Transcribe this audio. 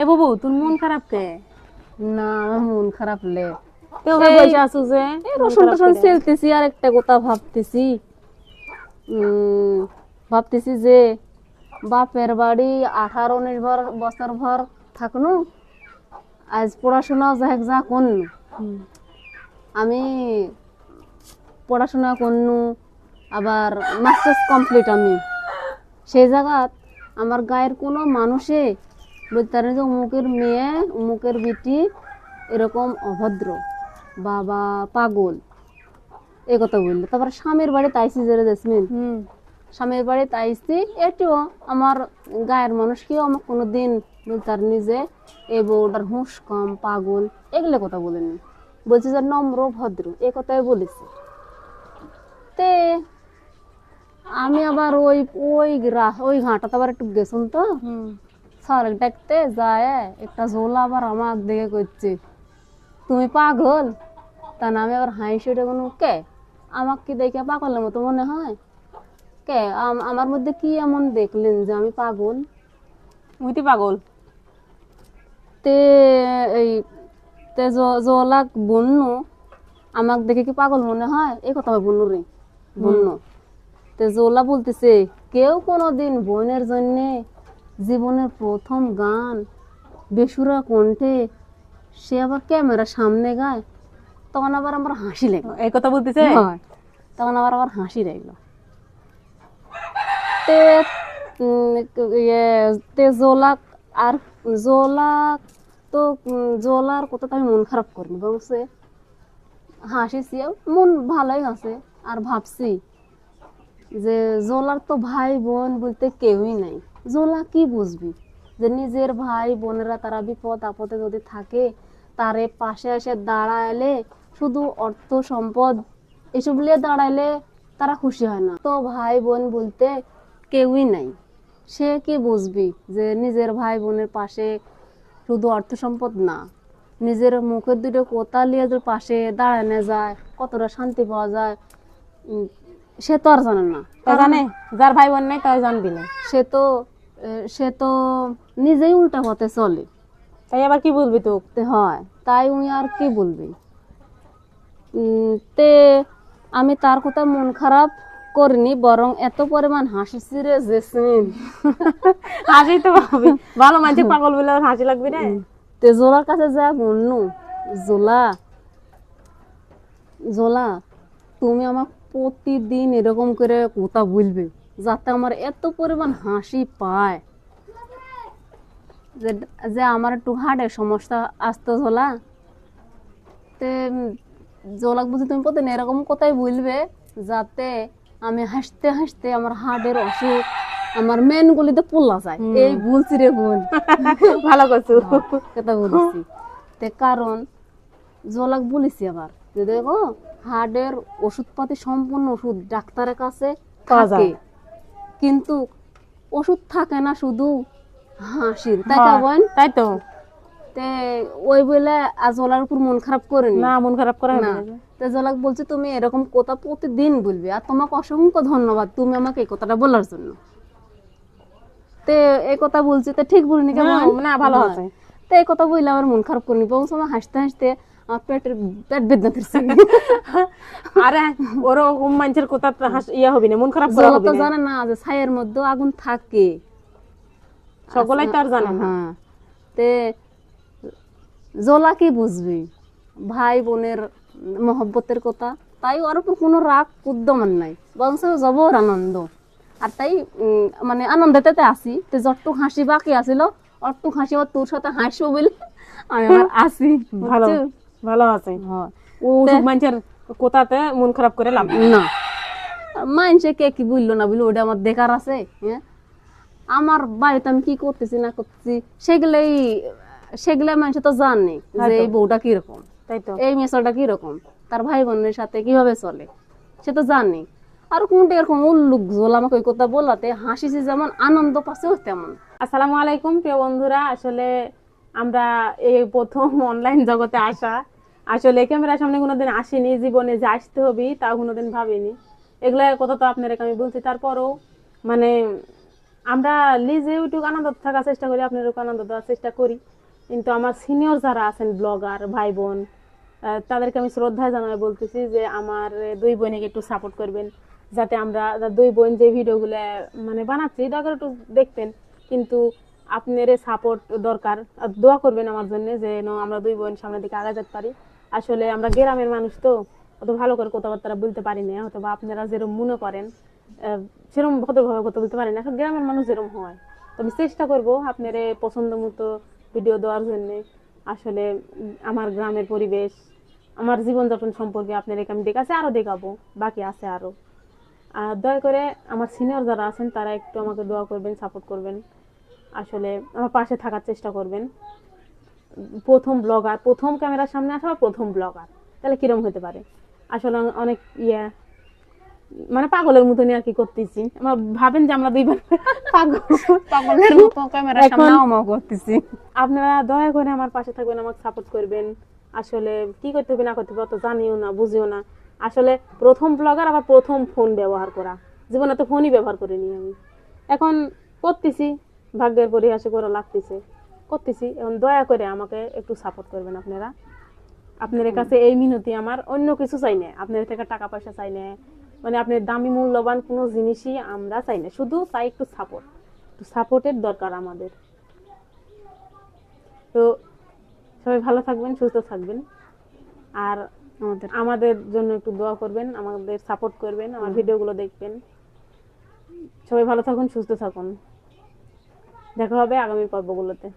এ বাবু তোর মন খারাপ কে? না আমার মন খারাপ লে। কেউ বসে আছো যে। রসুন টসুন সেলতেছি আর একটা কথা ভাবতেছি। ভাবতেছি যে বাপের বাড়ি আঠারো উনিশ ভর বছর ভর থাকনু। আজ পড়াশোনা যাক যা করনু। আমি পড়াশোনা করনু আবার মাস্টার্স কমপ্লিট আমি। সেই জায়গাত আমার গায়ের কোনো মানুষে বলতে যে অমুকের মেয়ে অমুকের বেটি এরকম অভদ্র বাবা পাগল। এই কথা বলল। তারপরে স্বামীর বাড়িতে আইসি যে জেসমিন। হুম। স্বামীর বাড়িতে আইসি এটিও আমার গায়ের মানুষ কেউ আমার কোনো দিন তার নিজে এ বউটার হুঁশ কম পাগল। এগুলো কথা বলেনি। বলছে যে নম্র ভদ্র এ কথাই বলেছে। তে আমি আবার ওই ওই রা- ওই ঘাটাতে আবার একটু গেছুন তো। স্যার ডাকতে যায় একটা ঝোলা আবার আমার দিকে করছে। তুমি পাগল? তা না আমি আবার হাই সেটা কোনো কে? আমাকে কি দেখে পাগলের মতো মনে হয়? কে? আম- আমার মধ্যে কি এমন দেখলেন যে আমি পাগল? মুইতি পাগল। তে এই তে জলাক বন্যু আমাকে দেখে কি পাগল মনে হয়? এই কথা হয় বন্যু রে বন্য তে জোলা বলতেছে কেউ কোনো দিন বোনের জন্যে জীবনের প্রথম গান বেসুরা কণ্ঠে সে আবার ক্যামেরার সামনে গায় তখন আবার আমার হাসি লেগে এই কথা বলতেছে? তখন আবার আবার হাসি লাগল। ইয়ে, তে জোলাক আর জোলাক তো জোলার কথা তো আমি মন খারাপ করিনি। বলছে হাসিছি মন ভালোই আছে। আর ভাবছি যে জোলার তো ভাই বোন বলতে কেউই নাই। জোলা কি বুঝবি? যে নিজের ভাই বোনেরা তারা বিপদ আপদে যদি থাকে তারে পাশে এসে দাঁড়াইলে শুধু অর্থ সম্পদ এসব নিয়ে দাঁড়াইলে তারা খুশি হয় না। তো ভাই বোন বলতে কেউই নাই। সে কি বুঝবি? যে নিজের ভাই বোনের পাশে শুধু অর্থ সম্পদ না নিজের মুখের দুটো কোতা নিয়ে যে পাশে দাঁড়ানো যায় কতটা শান্তি পাওয়া যায় সে তো আর জানে না। জানে? যার ভাই বোন নেই তাই জানবি না। সে তো সে তো নিজেই উল্টা পথে চলে। তাই আবার কি বলবি তো হয় তাই উনি আর কি বলবি? তে আমি তার কথা মন খারাপ করিনি বরং এত পরিমাণ হাসিছি রে জেসমিন। হাসি তো ভালো মানুষ পাগল বলে হাসি লাগবে না? তে জোলার কাছে যা বন্যু জোলা জোলা তুমি আমার প্রতিদিন এরকম করে কথা বলবে। যাতে আমার এত পরিমাণ হাসি পায়। যে যে আমার একটু হার্টের সমস্যা আসতো জোলা তে জোলাক বুঝি তুমি প্রতিদিন এরকম কথাই বলবে যাতে আমি হাসতে হাসতে আমার হার্টের অসুখ আমার মেন গুলিতে পোলা যায়। এই বলছি রে বোন। ভালো করছ। কথা বলেছি। তে কারণ জলাক বলেছি আবার যে দেখো হার্টের ওষুধপাতি সম্পূর্ণ ওষুধ ডাক্তারের কাছে পাওয়া থাকে। যায়। কিন্তু ওষুধ থাকে না শুধু হাসির তাই হ্যাঁ, কা বোন তাই তো। তে ওই বলে আজ জলার উপর মন খারাপ করেনি না। মন খারাপ করা না তে জলাক বলছে তুমি এরকম কথা প্রতিদিন বলবে আর তোমাকে অসংখ্য ধন্যবাদ তুমি আমাকে এই কথাটা বলার জন্য। তে এই কথা বলছি তো ঠিক বলিনি কেমন? না ভালো হ্যাঁ। আছে তো এই কথা বললে আমার মন খারাপ করিনি আমার হাসতে হাসতে পেটের পেট বেদনা করছে আরে ওরকম মানুষের কথা তো হাস- ইয়ে হবে না মন খারাপ করা জলা হবে তো না। জানে না যে ছায়ের মধ্যে আগুন থাকে। সকলাই তো জানে না। হ্যাঁ। তে জলা কি বুঝবি? ভাই বোনের মহব্বতের কথা। তাই ওর উপর কোনো রাগ উদ্যমান নাই। বংশ জবর আনন্দ। আর তাই মানে আনন্দতে আসি তে যতটুক হাসি বাকি আছিল অতটুক হাসি আবার তোর সাথে হাসিও বলে আমি আবার আসি ভালো? ভালো আছে হয়। ও মানুষের কথাতে মন খারাপ করে লাভ না। মাইনসে কে কি বলল না বলল ওটা আমার দেখার আছে হ্যাঁ? আমার বাড়িতে আমি কি করতেছি না করতেছি সেগুলাই সেগুলাই মানুষ তো জানে যে এই বউটা কীরকম। এই মেসাটা কীরকম? তার ভাই বোনের সাথে কীভাবে চলে? সে তো জানে। আর কোনটা এরকম উল্লুক জোল আমাকে ওই কথা বলাতে হাসিছি যেমন আনন্দ পাচ্ছেও তেমন। আসসালামু আলাইকুম প্রিয় বন্ধুরা। আসলে আমরা এই প্রথম অনলাইন জগতে আসা। আসলে ক্যামেরার সামনে কোনোদিন আসিনি, জীবনে যে আসতে হবে, তাও কোনোদিন ভাবিনি। এগুলো কথা তো আপনার আমি বলছি, তারপরও মানে আমরা নিজে ইউটিউব আনন্দ থাকার চেষ্টা করি আপনারও আনন্দ দেওয়ার চেষ্টা করি। কিন্তু আমার সিনিয়র যারা আছেন ব্লগার ভাই বোন তাদেরকে আমি শ্রদ্ধা জানাই বলতেছি যে আমার দুই বোনকে একটু সাপোর্ট করবেন, যাতে আমরা দুই বোন যে ভিডিওগুলো মানে বানাচ্ছি দয়া করে একটু দেখবেন। কিন্তু আপনার সাপোর্ট দরকার। আর দোয়া করবেন আমার জন্য যে আমরা দুই বোন সামনের দিকে আগে যেতে পারি। আসলে আমরা গ্রামের মানুষ তো, অত ভালো করে কথাবার্তা বলতে পারি না হয়তো বা আপনারা যেরকম মনে করেন সেরকম ভদ্রভাবে কথা বলতে পারি না, এখন গ্রামের মানুষ যেরকম হয়। তো আমি চেষ্টা করব আপনার পছন্দ মতো ভিডিও দেওয়ার জন্যে। আসলে আমার গ্রামের পরিবেশ, আমার জীবনযাপন সম্পর্কে আপনাদেরকে আমি দেখাচ্ছি আরও দেখাবো, বাকি আছে আরও আর দয়া করে আমার সিনিয়র যারা আছেন, তারা একটু আমাকে দোয়া করবেন সাপোর্ট করবেন। আসলে আমার পাশে থাকার চেষ্টা করবেন। প্রথম ব্লগার প্রথম ক্যামেরার সামনে আসা বা প্রথম ব্লগার তাহলে কিরম হতে পারে? আসলে অনেক ইয়ে মানে পাগলের মতনই আর কি করতেছি। আমরা ভাবেন যে আমরা দুই বোন পাগল। পাগলের মতো ক্যামেরার সামনে আমাও করতেছি। আপনারা দয়া করে আমার পাশে থাকবেন আমাকে সাপোর্ট করবেন। আসলে কি করতে হবে না করতে হবে অত জানিও না বুঝিও না। আসলে প্রথম ব্লগার আবার প্রথম ফোন ব্যবহার করা। জীবনে তো ফোনই ব্যবহার করিনি আমি। এখন করতেছি। ভাগ্যের পরিহাসে করে লাগতেছে। করতেছি এখন দয়া করে আমাকে একটু সাপোর্ট করবেন আপনারা। আপনাদের কাছে এই মিনতি আমার অন্য কিছু চাই না। আপনাদের থেকে টাকা পয়সা চাই না। মানে আপনার দামি মূল্যবান কোনো জিনিসই আমরা চাই না। শুধু চাই একটু সাপোর্ট একটু সাপোর্টের দরকার আমাদের। তো সবাই ভালো থাকবেন সুস্থ থাকবেন। আর আমাদের। আমাদের জন্য একটু দোয়া করবেন আমাদের সাপোর্ট করবেন আমার ভিডিওগুলো দেখবেন। সবাই ভালো থাকুন সুস্থ থাকুন। দেখা হবে আগামী পর্বগুলোতে।